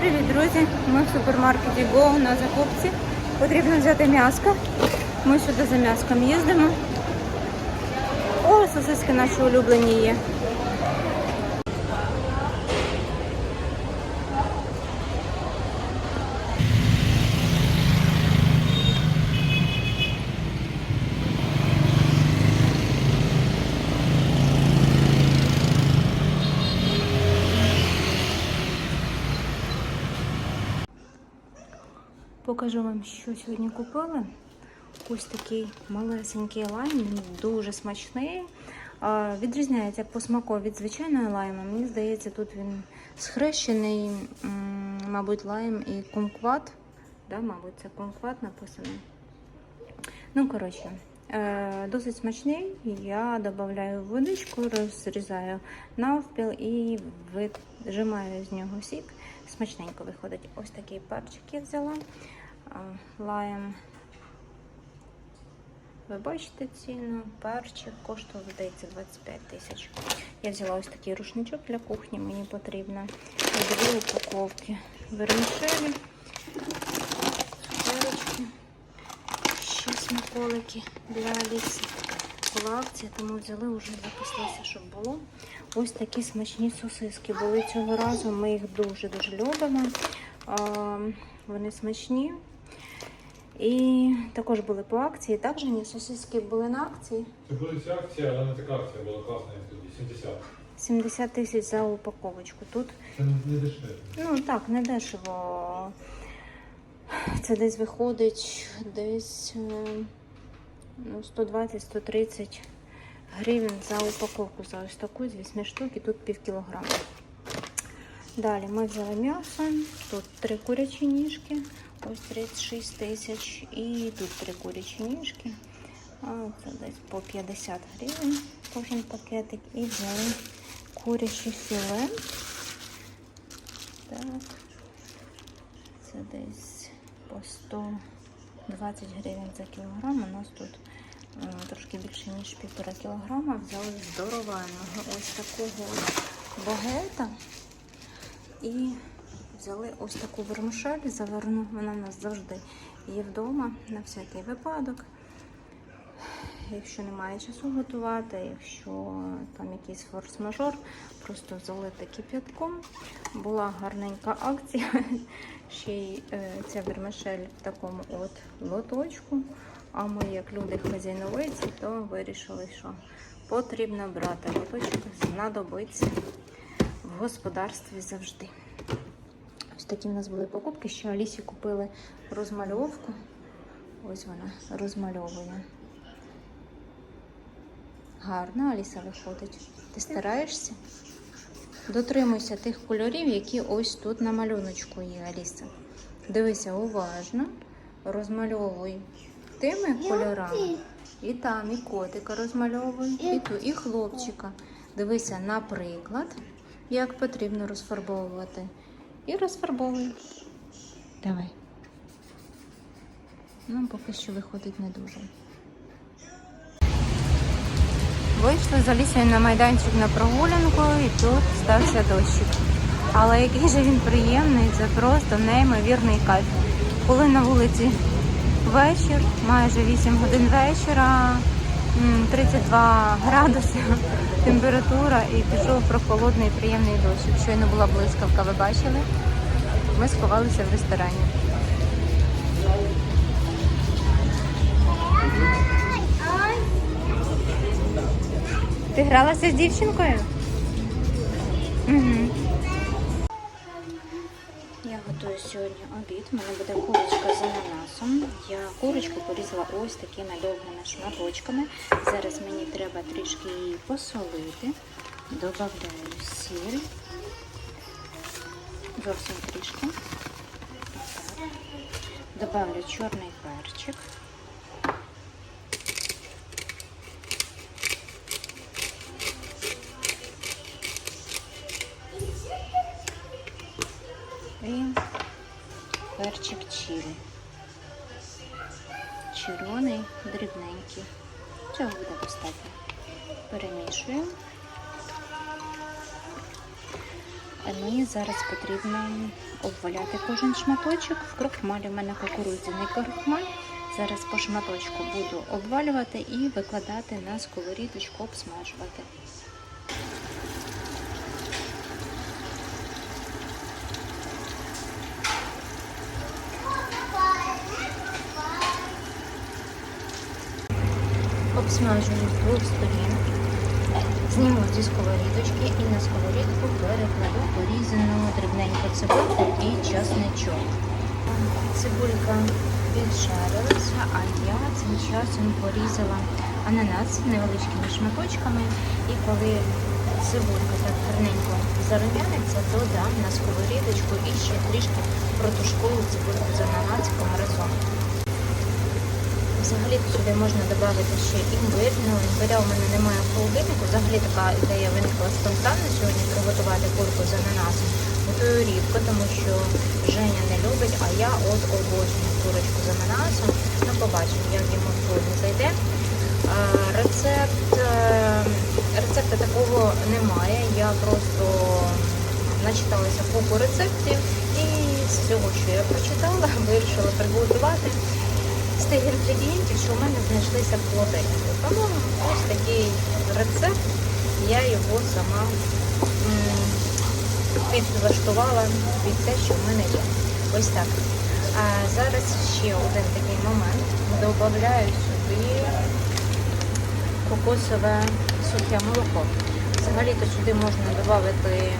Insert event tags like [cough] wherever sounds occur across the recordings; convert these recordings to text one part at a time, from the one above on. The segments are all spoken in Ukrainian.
Привіт, друзі! Ми в супермаркеті Go на закупці. Потрібно взяти м'яско. Ми сюди за м'яском їздимо. О, сосиски наші улюблені є. Покажу вам, що сьогодні купили. Ось такий малесенький лайм, він дуже смачний. Відрізняється по смаку від звичайної лайма. Мені здається, тут він схрещений, мабуть, лайм і кумкват. Да, мабуть, це кумкват написано. Ну, коротше, е, досить смачний. Я додаю водичку, розрізаю навпіл і вижимаю з нього сік. Смачненько виходить. Ось такий перчик я взяла. А, Лайм. Ви бачите ціну, перчик коштував, здається, 25 тисяч. Я взяла ось такий рушничок для кухні, мені потрібно. Дві упаковки вермішелі, цукерочки, ще смаколики для Аліси. Була акція, тому взяли, вже запаслися, щоб було. Ось такі смачні сосиски були цього разу. Ми їх дуже-дуже любимо. Вони смачні. І також були по акції. Так, Жені, сосиски були на акції. Це була ця акція, але не така акція була класна, як тоді, 70. 70 тисяч за упаковочку. Тут, Це не не дешево. ну так, не дешево. Це десь виходить десь е, ну, 120-130 гривень за упаковку за ось таку з 8 штук і тут пів кілограма. Далі ми взяли м'ясо, тут три курячі ніжки, ось 36 тисяч, і тут три курячі ніжки. А це десь по 50 гривень кожен пакетик. І взяли куряче філе. Так, це десь по 120 гривень за кілограм. У нас тут е, трошки більше, ніж півтора кілограма. Взяли здоровенного ось такого багета. І взяли ось таку вермишель заверну. Вона в нас завжди є вдома на всякий випадок. Якщо немає часу готувати, якщо там якийсь форс-мажор, просто залити кип'ятком. Була гарненька акція. [laughs] Ще й е, ця вермишель в такому от лоточку. А ми, як люди хазяйновиці, то вирішили, що потрібно брати лоточок, знадобиться в господарстві завжди. Такі в нас були покупки. Ще Алісі купили розмальовку. Ось вона розмальовує. Гарно Аліса виходить. Ти стараєшся? Дотримуйся тих кольорів, які ось тут на малюночку є, Аліса. Дивися уважно, розмальовуй тими кольорами. І там, і котика розмальовуй, і ту, і хлопчика. Дивися, наприклад, як потрібно розфарбовувати. І розфарбовуй. Давай. Ну, поки що виходить не дуже. Вийшли з Алісою на майданчик на прогулянку і тут стався дощик. Але який же він приємний, це просто неймовірний кайф. Коли на вулиці вечір, майже 8 годин вечора, 32 градуси [laughs] температура і пішов прохолодний приємний дощик. Щойно була блискавка, ви бачили? Ми сховалися в ресторані. Ти гралася з дівчинкою? Угу. Сьогодні обід. У мене буде курочка з ананасом. Я курочку порізала ось такими довгими шматочками. Зараз мені треба трішки її посолити. Добавляю сіль. Зовсім трішки. Добавлю чорний перчик. Перчик. Червоний, дрібненький. Цього буде достатньо. Перемішуємо. Мені зараз потрібно обваляти кожен шматочок. В крохмалі в мене кукурудзяний крохмаль. Зараз по шматочку буду обвалювати і викладати на сковорідочку, обсмажувати. Обсмажую двох сторін. Зніму зі сковорідочки і на сковорідку перекладу порізану дрібненьку цибульку і часничок. Цибулька піджарилася, а я цим часом порізала ананас невеличкими шматочками. І коли цибулька так гарненько зарум'яниться, додам на сковорідочку і ще трішки протушкую цибульку з ананасиком разом. Взагалі сюди можна додати ще імбир. Ну, імбиря у мене немає в холодильнику. Взагалі така ідея виникла спонтанно сьогодні приготувати курку з ананасом. Готую рідко, тому що Женя не любить, а я от обожнюю курочку з ананасом. Ну, побачимо, як йому сьогодні зайде. Рецепт, е, рецепту такого немає. Я просто начиталася купу рецептів і з цього, що я прочитала, [laughs] вирішила приготувати тих інгредієнтів, що в мене знайшлися в. Тому ось такий рецепт, я його сама підлаштувала під те, що в мене є. Ось так. А зараз ще один такий момент. Добавляю сюди кокосове сухе молоко. Взагалі-то сюди можна додати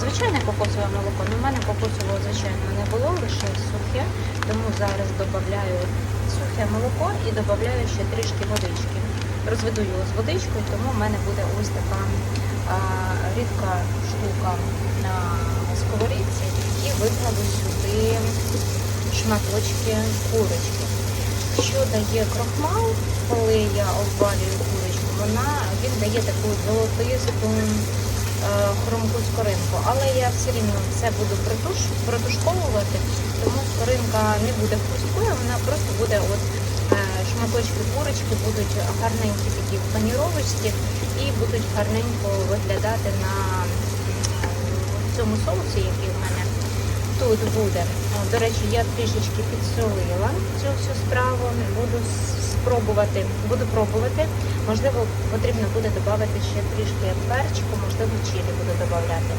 звичайне кокосове молоко. але в мене кокосового, звичайно, не було, лише сухе. Тому зараз додаю сухе молоко і додаю ще трішки водички. Розведу його з водичкою, тому в мене буде ось така а, рідка штука на сковорідці і викладу сюди шматочки курочки. Що дає крохмал, коли я обвалюю курочку, вона він дає таку золотисту хрумку скоринку. Але я все рівно це буду протушковувати, тому скоринка не буде хрусткою, вона просто буде от е, шматочки курочки будуть гарненькі такі в паніровочці і будуть гарненько виглядати на цьому соусі, який в мене тут буде. До речі, я трішечки підсолила цю всю справу. Буду спробувати, буду пробувати. Можливо, потрібно буде додати ще трішки перчику, можливо, чилі буду додати.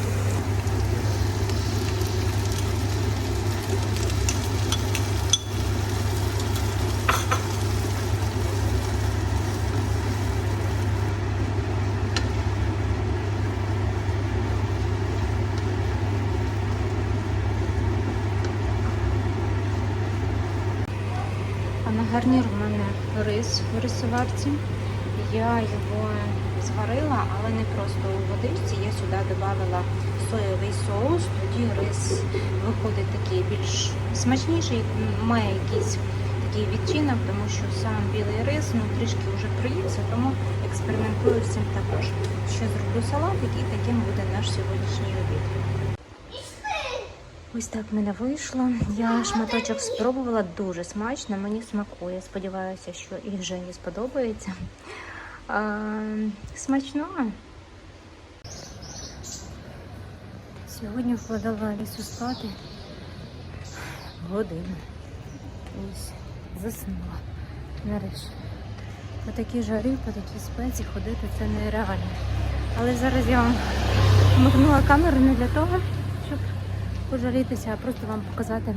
А на гарнір у мене рис в рисоварці. Я його зварила, але не просто у водичці. Я сюди додала соєвий соус, тоді рис виходить такий більш смачніший, має якийсь такий відтінок, тому що сам білий рис ну, трішки вже проївся, тому експериментую з цим також. Ще зроблю салатик і таким буде наш сьогоднішній обід. Ось так в мене вийшло. Я шматочок спробувала дуже смачно, мені смакує. Сподіваюся, що і Жені сподобається. А, смачно. Сьогодні вкладала лісу спати годину. Ось заснула. Нарешті. По такій жарі, по такій спеці ходити це нереально. Але зараз я вам вмикнула камеру не для того, пожалітися, а просто вам показати,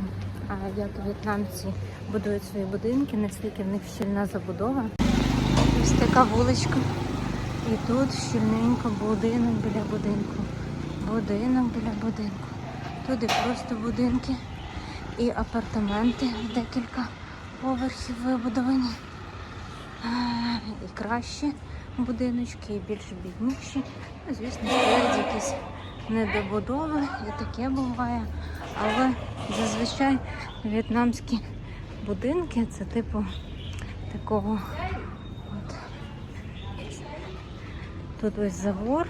як в'єтнамці будують свої будинки, наскільки в них щільна забудова. Ось така вуличка. І тут щільненько будинок біля будинку. Будинок біля будинку. Туди просто будинки і апартаменти декілька поверхів вибудовані. І кращі будиночки, і більш бідніші. Звісно, стоять якісь недобудови, і таке буває. Але зазвичай в'єтнамські будинки це типу такого. От. Тут ось забор,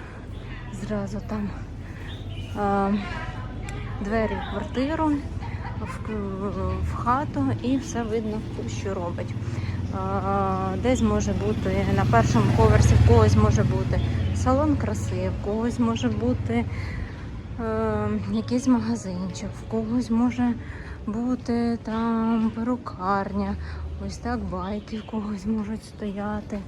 зразу там а, двері в квартиру, в, в хату і все видно, що робить. Десь може бути на першому поверсі, в когось може бути салон краси, в когось може бути е, якийсь магазинчик, в когось може бути там перукарня, ось так байки в когось можуть стояти.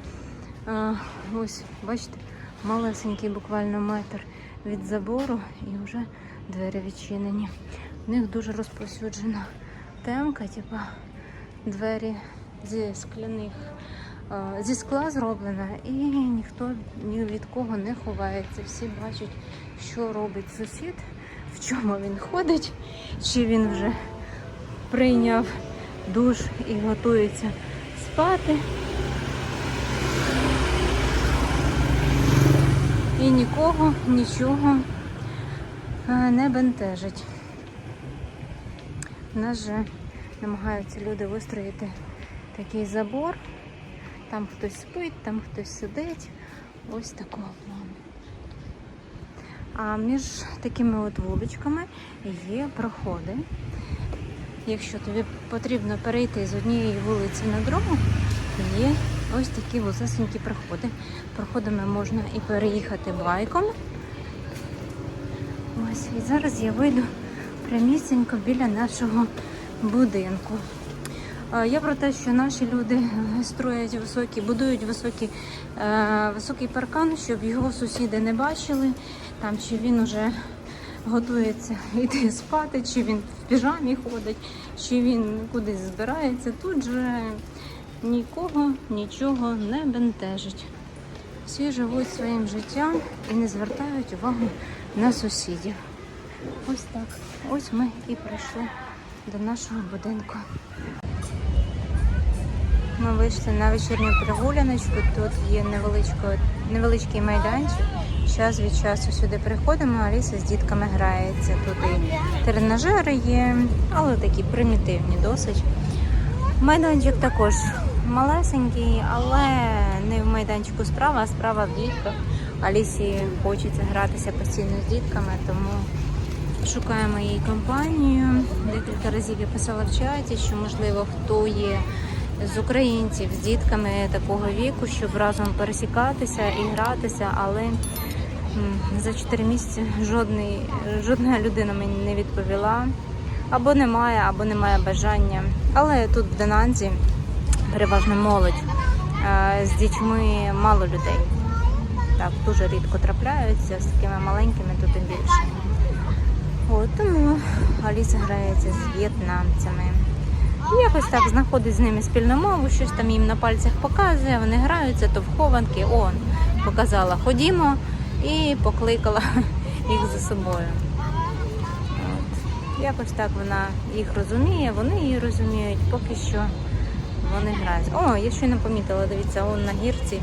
Е, ось, бачите, малесенький буквально метр від забору і вже двері відчинені. У них дуже розповсюджена темка, типа двері зі скляних, е, зі скла зроблена, і ніхто ні від кого не ховається. Всі бачать, що робить сусід, в чому він ходить, чи він вже прийняв душ і готується спати. І нікого нічого е, не бентежить. У нас же намагаються люди вистроїти такий забор. Там хтось спить, там хтось сидить. Ось такого плану. А між такими от вуличками є проходи. Якщо тобі потрібно перейти з однієї вулиці на другу, є ось такі вузесенькі проходи. Проходами можна і переїхати байком. Ось, і зараз я вийду прямісінько біля нашого будинку. Я про те, що наші люди строять високі, будують високі, е, високий паркан, щоб його сусіди не бачили, там чи він уже готується йти спати, чи він в піжамі ходить, чи він кудись збирається. Тут же нікого нічого не бентежить. Всі живуть своїм життям і не звертають увагу на сусідів. Ось так. Ось ми і прийшли до нашого будинку. Ми вийшли на вечірню прогуляночку. Тут є невеличкий майданчик. Час від часу сюди приходимо, Аліса з дітками грається. Тут і тренажери є, але такі примітивні досить. Майданчик також малесенький, але не в майданчику справа, а справа в дітках. Алісі хочеться гратися постійно з дітками, тому шукаємо їй компанію. Декілька разів я писала в чаті, що можливо хто є з українців з дітками такого віку, щоб разом пересікатися і гратися, але за 4 місяці жодний, жодна людина мені не відповіла. Або немає, або немає бажання. Але тут в Денанзі переважно молодь. Е, З дітьми мало людей. Так, дуже рідко трапляються, з такими маленькими тут і більше. От, тому Аліса грається з в'єтнамцями. Якось так знаходить з ними спільну мову, щось там їм на пальцях показує, вони граються, то в хованки. Он показала, ходімо і покликала [laughs] їх за собою. Якось так вона їх розуміє, вони її розуміють, поки що вони грають. О, я щойно помітила, дивіться, он на гірці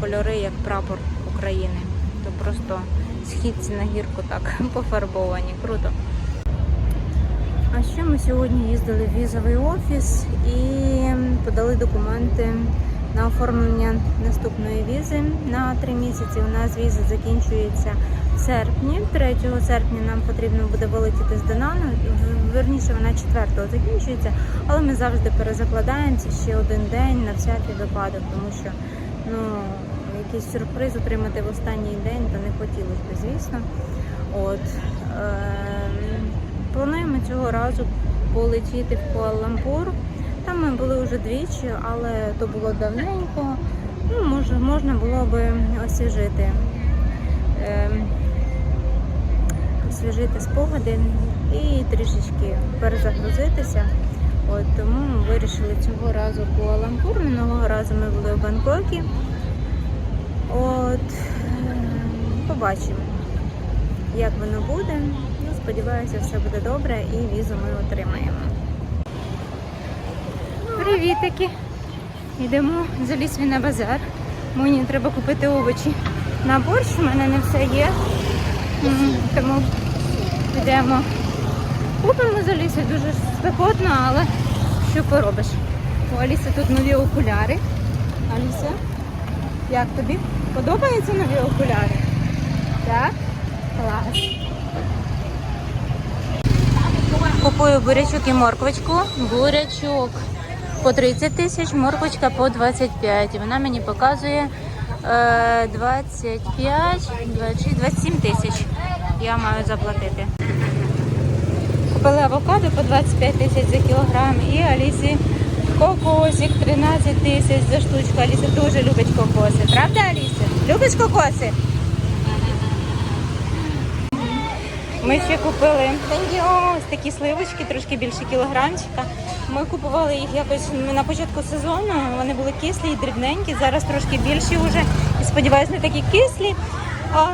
кольори як прапор України. То просто східці на гірку так [laughs] пофарбовані. Круто. А ще ми сьогодні їздили в візовий офіс і подали документи на оформлення наступної візи на три місяці. У нас віза закінчується в серпні. 3 серпня нам потрібно буде вилетіти з Донану. Верніше вона 4 закінчується, але ми завжди перезакладаємося ще один день на всякий випадок, тому що ну якийсь сюрприз отримати в останній день, то не хотілося б, звісно. От. Ем, Плануємо цього разу полетіти в Куала-Лумпур. Там ми були вже двічі, але то було давненько. Ну, може, можна було би освіжити, ем, освіжити спогади і трішечки перезагрузитися. От, тому ми вирішили цього разу Куала-Лумпур. Минулого разу ми були в Бангкокі. От, ем, побачимо як воно буде. Сподіваюся, все буде добре і візу ми отримаємо. Привітики! Йдемо за лісві на базар. Мені треба купити овочі на борщ, у мене не все є. Тому йдемо. Купимо за лісі дуже спекотно, але що поробиш? У Аліси тут нові окуляри. Аліса, як тобі? Подобаються нові окуляри? Так? Клас. Купую бурячок і морквочку. Бурячок по 30 тисяч, морквочка по 25. І Вона мені показує е, 25, 26, 27 тисяч. я маю заплатити. Купили авокадо по 25 тисяч за кілограм і Алісі кокосик 13 тисяч за штучку. Аліса дуже любить кокоси. Правда, Аліса? Любиш кокоси? Ми ще купили ось такі сливочки, трошки більше кілограмчика. Ми купували їх якось на початку сезону. Вони були кислі і дрібненькі. Зараз трошки більші вже. І сподіваюсь, не такі кислі. А,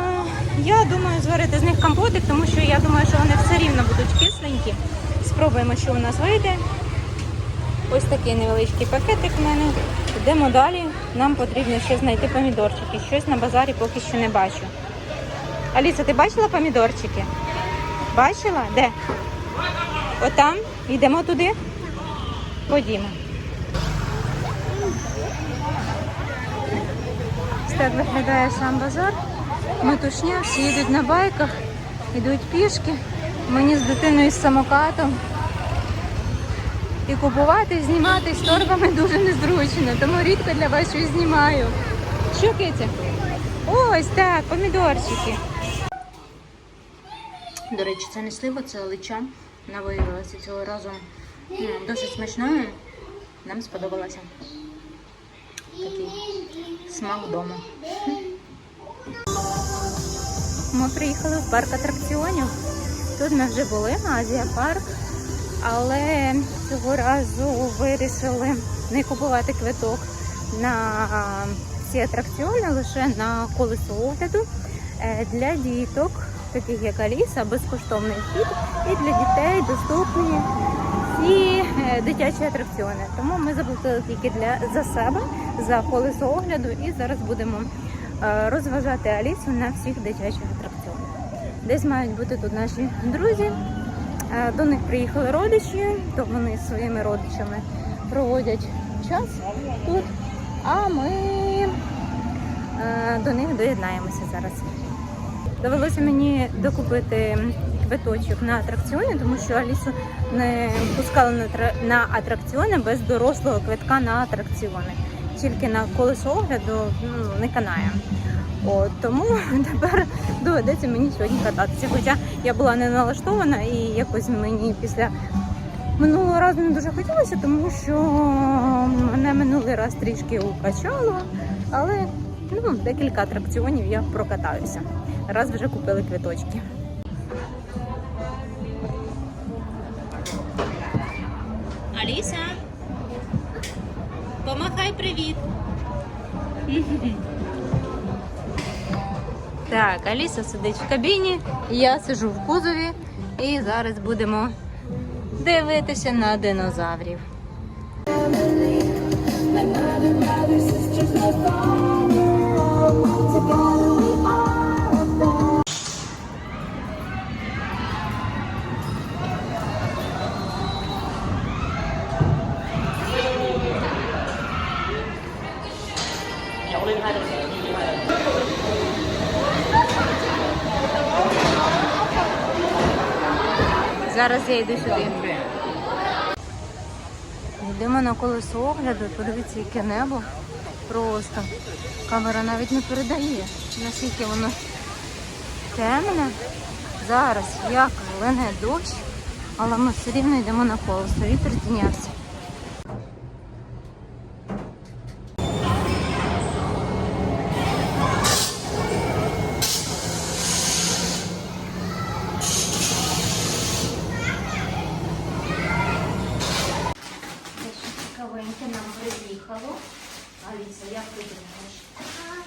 я думаю зварити з них компотик, тому що я думаю, що вони все рівно будуть кисленькі. Спробуємо, що у нас вийде. Ось такий невеличкий пакетик в мене. Йдемо далі. Нам потрібно ще знайти помідорчики. Щось на базарі поки що не бачу. Аліса, ти бачила помідорчики? Бачила? Де? Отам? Йдемо туди? Ходімо. Ось так виглядає сам базар. Метушня, всі їдуть на байках, йдуть пішки. Мені з дитиною з самокатом. І купувати, і знімати з торбами дуже незручно, тому рідко для вас щось знімаю. Що Китя? Ось так, помідорчики. До речі, це не слива, це лича. Вона виявилася цього разу досить смачною. Нам сподобалося. Такий смак вдома. Ми приїхали в парк атракціонів. Тут ми вже були, Азія парк, але цього разу вирішили не купувати квиток на ці атракціони, лише на колесо огляду Е, для діток, таких як Аліса, безкоштовний вхід, і для дітей доступні ці е, дитячі атракціони. Тому ми заплатили тільки для за себе за колесо огляду і зараз будемо е, розважати Алісу на всіх дитячих атракціонах. Десь мають бути тут наші друзі. Е, До них приїхали родичі, то вони зі своїми родичами проводять час тут. А ми до них доєднаємося зараз. Довелося мені докупити квиточок на атракціони, тому що Алісу не пускали на, тра- на атракціони без дорослого квитка на атракціони. Тільки на колесо огляду ну, не канає. От, тому [laughs] тепер доведеться мені сьогодні кататися. Хоча я була не налаштована і якось мені після минулого разу не дуже хотілося, тому що мене минулий раз трішки укачало, але ну, декілька атракціонів я прокатаюся. Раз вже купили квиточки. Аліса, помахай привіт. Так, Аліса сидить в кабіні, я сижу в кузові і зараз будемо дивитися на динозаврів. Зараз я йду сюди. Йдемо на колесо огляду, подивіться, яке небо. Просто камера навіть не передає, наскільки воно темне. Зараз як лине дощ, але ми все рівно йдемо на колесо. Вітер здійнявся. Цікавеньке нам приїхало. Аліса, як ти думаєш?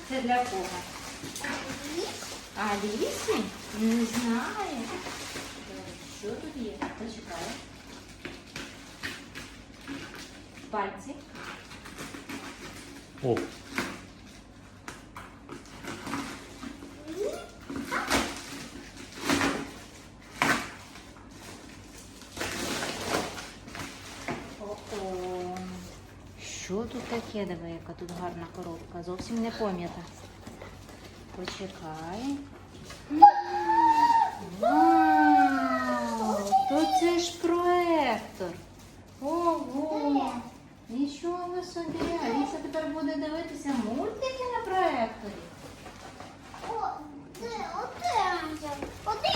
Це для кого? Алісі? Не знаю. Що тут є? Почекай. Пальці. О, О-о. Що тут таке? Диви, яка тут гарна коробка. Зовсім не пом'ята. Почекай. Вау! То це ж проектор. Ого! Нічого собі. Аліса тепер буде дивитися мультики на проекторі. О, де, оте, оте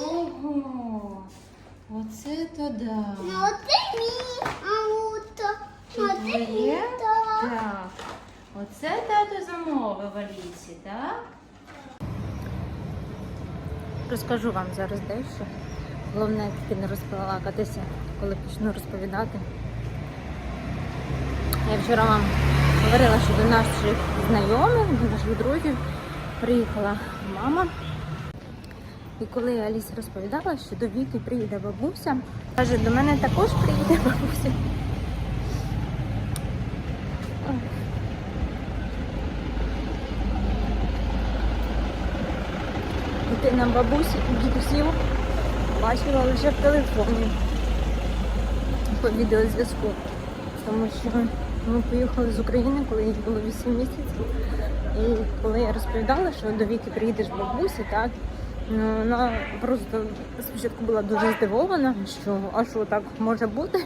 Ого! Оце то да. Ну, це мій ауто. Чи Ну, це твоє? мій, так. Так. Оце тато замовив Алісі, так? Розкажу вам зараз дещо. Головне тільки не розпалакатися, коли почну розповідати. Я вчора вам говорила, що до наших знайомих, до наших друзів приїхала мама. І коли Аліса розповідала, що до Віки приїде бабуся, каже, до мене також приїде бабуся. Дитина бабусі дідусів бачила лише в телефоні по відеозв'язку. Тому що ми поїхали з України, коли їй було 8 місяців. І коли я розповідала, що до віки приїдеш бабусі, так ну вона просто спочатку була дуже здивована, що а що так може бути.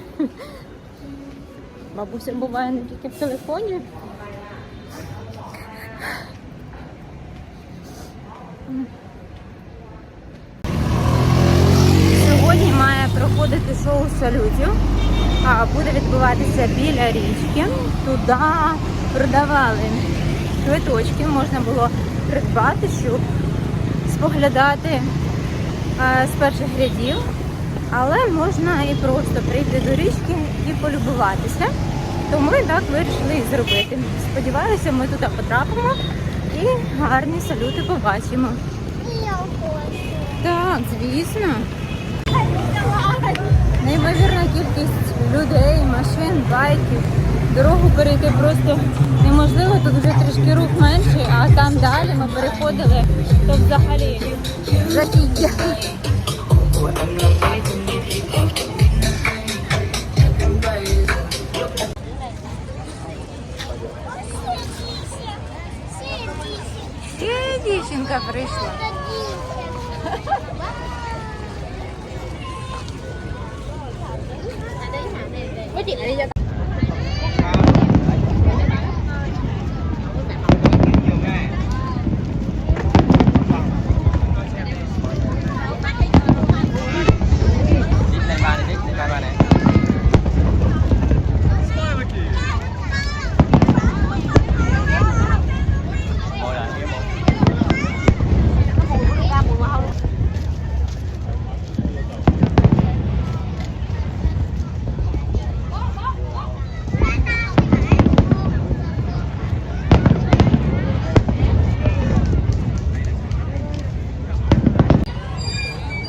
Бабуся буває не тільки в телефоні. Сьогодні має проходити шоу салютів. А буде відбуватися біля річки. Туди продавали квиточки, можна було придбати, щоб споглядати е, з перших рядів. Але можна і просто прийти до річки і полюбуватися. То ми так вирішили і зробити. Сподіваюся, ми туди потрапимо і гарні салюти побачимо. Я хочу. Так, звісно. Неймовірна кількість людей, машин, байків. Дорогу перейти просто неможливо, тут вже трішки рух менший, а там далі ми переходили, то взагалі жахіття. Дівчинка прийшла.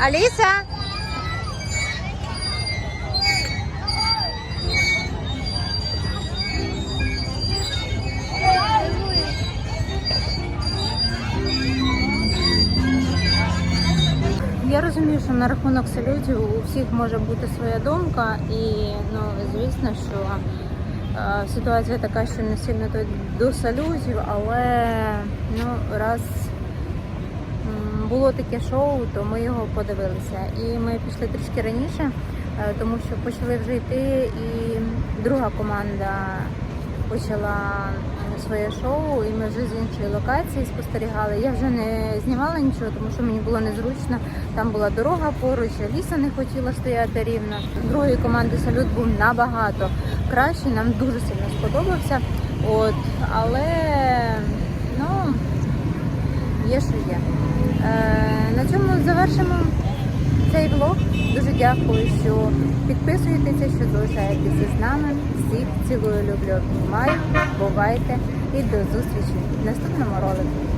Аліса? Я розумію, що на рахунок салютів у всіх може бути своя думка, і ну звісно, що е, ситуація така, що не сильно до салютів, але ну раз було таке шоу, то ми його подивилися. І ми пішли трішки раніше, е, тому що почали вже йти, і друга команда почала своє шоу, і ми вже з іншої локації спостерігали. Я вже не знімала нічого, тому що мені було незручно. Там була дорога поруч, ліса не хотіла стояти рівно. Другої команди салют був набагато кращий, нам дуже сильно сподобався. От, але ну є, що є. Е, на цьому завершимо цей влог. Дуже дякую, що підписуєтеся, що залишаєтеся з нами. Всіх цілую, люблю, обнімаю. Бувайте і до зустрічі в наступному ролику.